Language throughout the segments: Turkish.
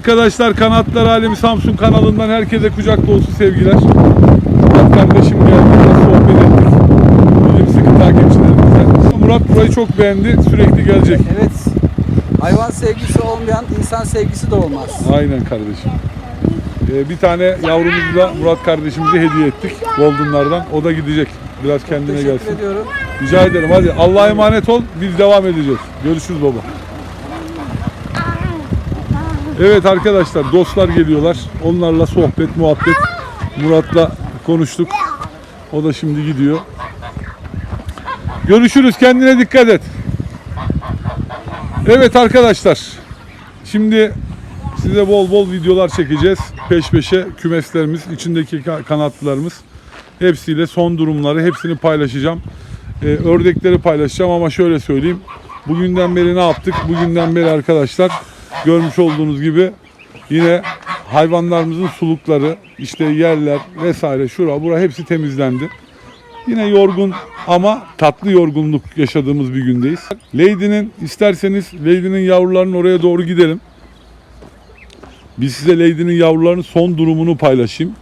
Arkadaşlar Kanatlar Alemi Samsun kanalından herkese kucak dolusu sevgiler. Murat kardeşim geldi. Biraz sohbet ettik. Bizim sıkı takipçilerimizle. Murat burayı çok beğendi. Sürekli gelecek. Evet. Hayvan sevgisi olmayan insan sevgisi de olmaz. Aynen kardeşim. Ee, bir tane yavrumuzu da Murat kardeşimize hediye ettik. Golden'lardan. O da gidecek. Biraz kendine Teşekkür gelsin. ediyorum. Rica ederim. Hadi Allah'a emanet ol. Biz devam edeceğiz. Görüşürüz baba. Evet arkadaşlar dostlar geliyorlar. Onlarla sohbet, muhabbet. Murat'la konuştuk. O da şimdi gidiyor. Görüşürüz. Kendine dikkat et. Evet arkadaşlar. Şimdi size bol bol videolar çekeceğiz. Peş peşe kümeslerimiz, içindeki ka- kanatlılarımız. Hepsiyle son durumları hepsini paylaşacağım. Ee, ördekleri paylaşacağım ama şöyle söyleyeyim. Bugünden beri ne yaptık? Bugünden beri arkadaşlar görmüş olduğunuz gibi yine hayvanlarımızın sulukları, işte yerler vesaire şura bura hepsi temizlendi. Yine yorgun ama tatlı yorgunluk yaşadığımız bir gündeyiz. Lady'nin isterseniz Lady'nin yavrularının oraya doğru gidelim. Biz size Lady'nin yavrularının son durumunu paylaşayım.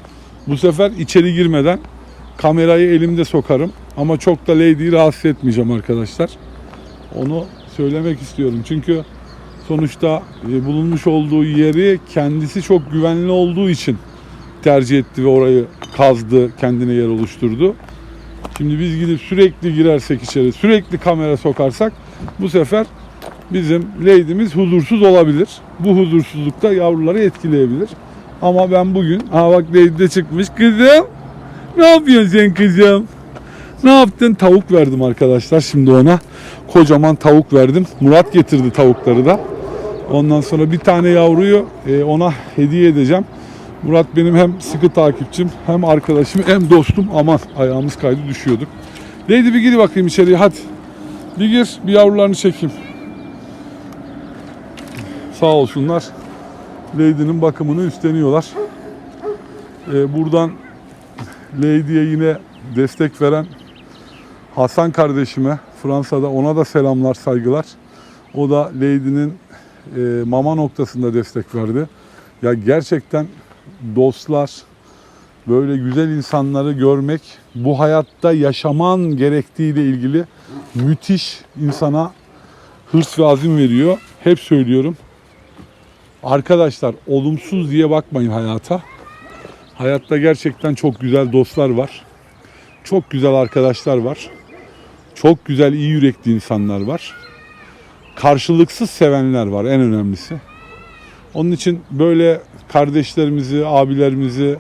Bu sefer içeri girmeden kamerayı elimde sokarım. Ama çok da Lady'yi rahatsız etmeyeceğim arkadaşlar. Onu söylemek istiyorum. Çünkü sonuçta e, bulunmuş olduğu yeri kendisi çok güvenli olduğu için tercih etti ve orayı kazdı, kendine yer oluşturdu. Şimdi biz gidip sürekli girersek içeri, sürekli kamera sokarsak bu sefer bizim lady'miz huzursuz olabilir. Bu huzursuzlukta yavruları etkileyebilir. Ama ben bugün, aa bak lady de çıkmış. Kızım, ne yapıyorsun sen kızım? Ne yaptın? Tavuk verdim arkadaşlar şimdi ona. Kocaman tavuk verdim. Murat getirdi tavukları da. Ondan sonra bir tane yavruyu e, ona hediye edeceğim. Murat benim hem sıkı takipçim hem arkadaşım hem dostum. Aman ayağımız kaydı düşüyorduk. Lady bir gir bakayım içeriye hadi. Bir gir bir yavrularını çekeyim. Sağ olsunlar. Lady'nin bakımını üstleniyorlar. Ee, buradan Lady'ye yine destek veren Hasan kardeşime Fransa'da ona da selamlar saygılar. O da Lady'nin e, mama noktasında destek verdi. Ya gerçekten dostlar böyle güzel insanları görmek bu hayatta yaşaman gerektiğiyle ilgili müthiş insana hırs ve azim veriyor. Hep söylüyorum. Arkadaşlar olumsuz diye bakmayın hayata. Hayatta gerçekten çok güzel dostlar var. Çok güzel arkadaşlar var. Çok güzel iyi yürekli insanlar var. Karşılıksız sevenler var en önemlisi. Onun için böyle kardeşlerimizi, abilerimizi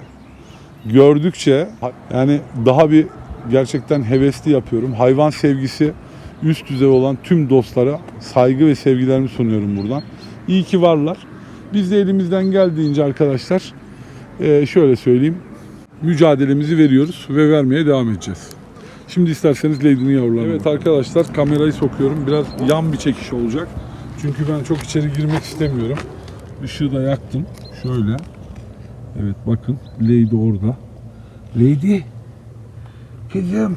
gördükçe yani daha bir gerçekten hevesli yapıyorum. Hayvan sevgisi üst düzey olan tüm dostlara saygı ve sevgilerimi sunuyorum buradan. İyi ki varlar. Biz de elimizden geldiğince arkadaşlar eee, şöyle söyleyeyim mücadelemizi veriyoruz ve vermeye devam edeceğiz. Şimdi isterseniz Lady'nin yavrularına Evet arkadaşlar kamerayı sokuyorum. Biraz yan bir çekiş olacak. Çünkü ben çok içeri girmek istemiyorum. Işığı da yaktım. Şöyle. Evet bakın Lady orada. Lady. Kızım.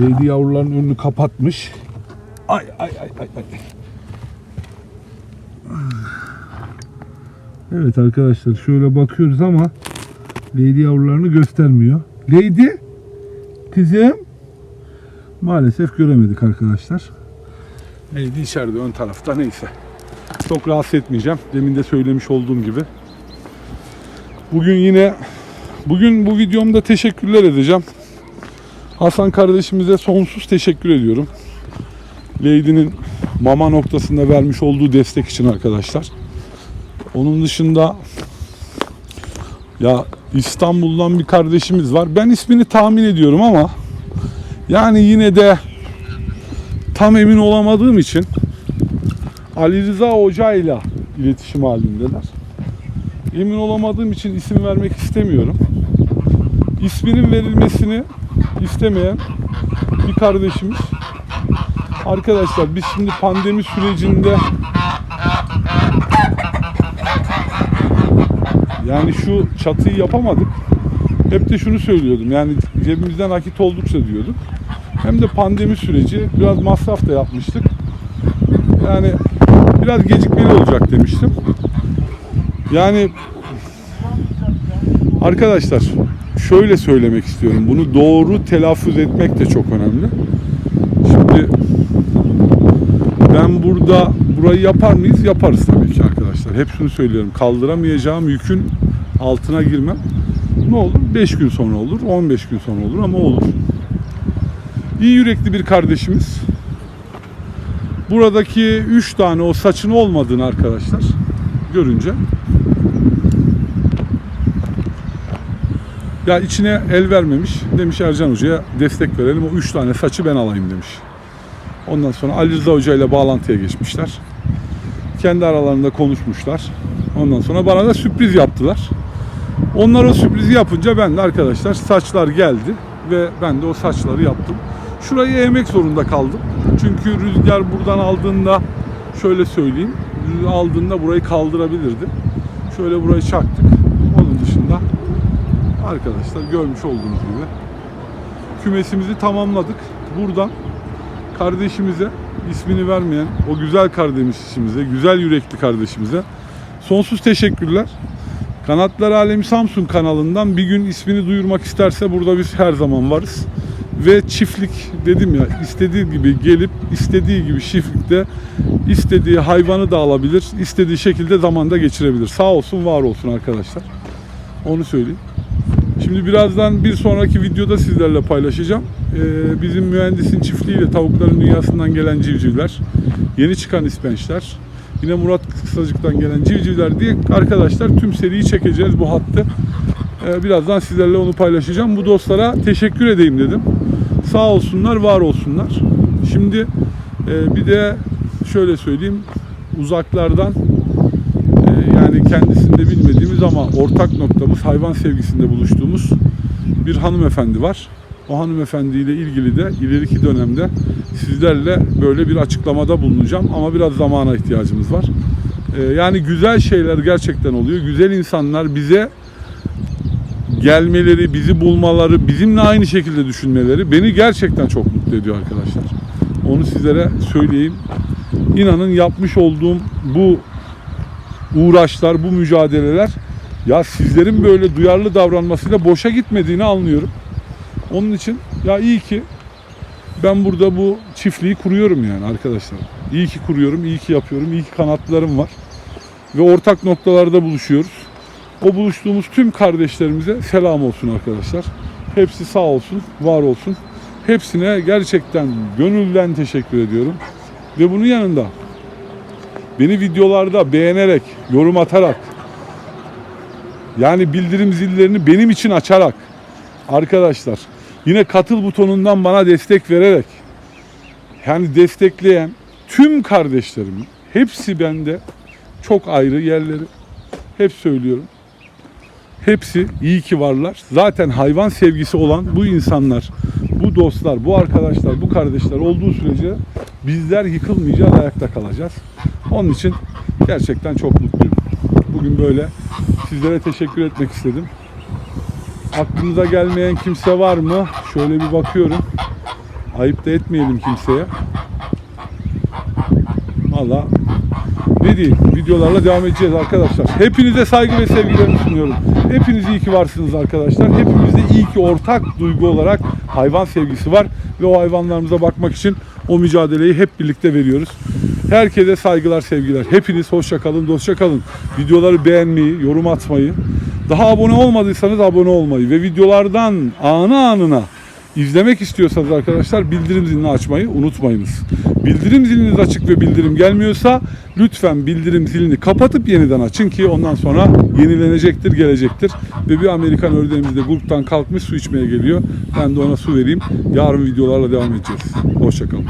Lady yavruların önünü kapatmış. Ay ay ay ay ay. Evet arkadaşlar şöyle bakıyoruz ama Lady yavrularını göstermiyor. Lady kızım maalesef göremedik arkadaşlar. Lady içeride ön tarafta neyse. Çok rahatsız etmeyeceğim. Demin de söylemiş olduğum gibi. Bugün yine bugün bu videomda teşekkürler edeceğim. Hasan kardeşimize sonsuz teşekkür ediyorum. Lady'nin mama noktasında vermiş olduğu destek için arkadaşlar. Onun dışında ya İstanbul'dan bir kardeşimiz var. Ben ismini tahmin ediyorum ama yani yine de tam emin olamadığım için Ali Rıza Hoca ile iletişim halindeler. Emin olamadığım için isim vermek istemiyorum. İsminin verilmesini istemeyen bir kardeşimiz. Arkadaşlar biz şimdi pandemi sürecinde Yani şu çatıyı yapamadık. Hep de şunu söylüyordum. Yani cebimizden nakit oldukça diyorduk. Hem de pandemi süreci biraz masraf da yapmıştık. Yani biraz gecikmeli olacak demiştim. Yani arkadaşlar şöyle söylemek istiyorum. Bunu doğru telaffuz etmek de çok önemli. Şimdi ben burada burayı yapar mıyız? Yaparız tabii ki arkadaşlar. Hep şunu söylüyorum. Kaldıramayacağım yükün altına girmem. Ne olur? 5 gün sonra olur, 15 gün sonra olur ama olur. İyi yürekli bir kardeşimiz. Buradaki 3 tane o saçın olmadığını arkadaşlar görünce ya içine el vermemiş. Demiş Ercan Hoca'ya destek verelim. O 3 tane saçı ben alayım demiş. Ondan sonra Ali Rıza Hoca ile bağlantıya geçmişler. Kendi aralarında konuşmuşlar. Ondan sonra bana da sürpriz yaptılar. Onlar o sürprizi yapınca ben de arkadaşlar saçlar geldi ve ben de o saçları yaptım. Şurayı eğmek zorunda kaldım. Çünkü rüzgar buradan aldığında şöyle söyleyeyim. Aldığında burayı kaldırabilirdi. Şöyle burayı çaktık. Onun dışında arkadaşlar görmüş olduğunuz gibi kümesimizi tamamladık. Buradan kardeşimize ismini vermeyen o güzel kardeşimize, güzel yürekli kardeşimize sonsuz teşekkürler. Kanatlar Alemi Samsun kanalından bir gün ismini duyurmak isterse burada biz her zaman varız. Ve çiftlik dedim ya istediği gibi gelip istediği gibi çiftlikte istediği hayvanı da alabilir, istediği şekilde zamanda geçirebilir. Sağ olsun, var olsun arkadaşlar. Onu söyleyeyim. Şimdi birazdan bir sonraki videoda sizlerle paylaşacağım. Ee, bizim mühendisin çiftliğiyle tavukların dünyasından gelen civcivler, yeni çıkan ispençler, yine Murat Kısacık'tan gelen civcivler diye arkadaşlar tüm seriyi çekeceğiz bu hattı. Ee, birazdan sizlerle onu paylaşacağım. Bu dostlara teşekkür edeyim dedim. Sağ olsunlar, var olsunlar. Şimdi e, bir de şöyle söyleyeyim. Uzaklardan yani kendisinde bilmediğimiz ama ortak noktamız hayvan sevgisinde buluştuğumuz bir hanımefendi var. O hanımefendiyle ilgili de ileriki dönemde sizlerle böyle bir açıklamada bulunacağım ama biraz zamana ihtiyacımız var. Ee, yani güzel şeyler gerçekten oluyor. Güzel insanlar bize gelmeleri, bizi bulmaları, bizimle aynı şekilde düşünmeleri beni gerçekten çok mutlu ediyor arkadaşlar. Onu sizlere söyleyeyim. İnanın yapmış olduğum bu uğraşlar, bu mücadeleler ya sizlerin böyle duyarlı davranmasıyla boşa gitmediğini anlıyorum. Onun için ya iyi ki ben burada bu çiftliği kuruyorum yani arkadaşlar. İyi ki kuruyorum, iyi ki yapıyorum, iyi ki kanatlarım var. Ve ortak noktalarda buluşuyoruz. O buluştuğumuz tüm kardeşlerimize selam olsun arkadaşlar. Hepsi sağ olsun, var olsun. Hepsine gerçekten gönülden teşekkür ediyorum. Ve bunun yanında beni videolarda beğenerek, yorum atarak, yani bildirim zillerini benim için açarak, arkadaşlar yine katıl butonundan bana destek vererek, yani destekleyen tüm kardeşlerimin hepsi bende çok ayrı yerleri. Hep söylüyorum. Hepsi iyi ki varlar. Zaten hayvan sevgisi olan bu insanlar, bu dostlar, bu arkadaşlar, bu kardeşler olduğu sürece bizler yıkılmayacağız, ayakta kalacağız. Onun için gerçekten çok mutluyum. Bugün böyle sizlere teşekkür etmek istedim. Aklınıza gelmeyen kimse var mı? Şöyle bir bakıyorum. Ayıp da etmeyelim kimseye. Valla ne diyeyim videolarla devam edeceğiz arkadaşlar. Hepinize saygı ve sevgilerimi sunuyorum. Hepiniz iyi ki varsınız arkadaşlar. Hepimizde iyi ki ortak duygu olarak hayvan sevgisi var. Ve o hayvanlarımıza bakmak için o mücadeleyi hep birlikte veriyoruz. Herkese saygılar, sevgiler. Hepiniz hoşça kalın, dostça kalın. Videoları beğenmeyi, yorum atmayı, daha abone olmadıysanız abone olmayı ve videolardan anı anına İzlemek istiyorsanız arkadaşlar bildirim zilini açmayı unutmayınız. Bildirim ziliniz açık ve bildirim gelmiyorsa lütfen bildirim zilini kapatıp yeniden açın ki ondan sonra yenilenecektir, gelecektir. Ve bir Amerikan ördeğimiz de gruptan kalkmış su içmeye geliyor. Ben de ona su vereyim. Yarın videolarla devam edeceğiz. Hoşçakalın.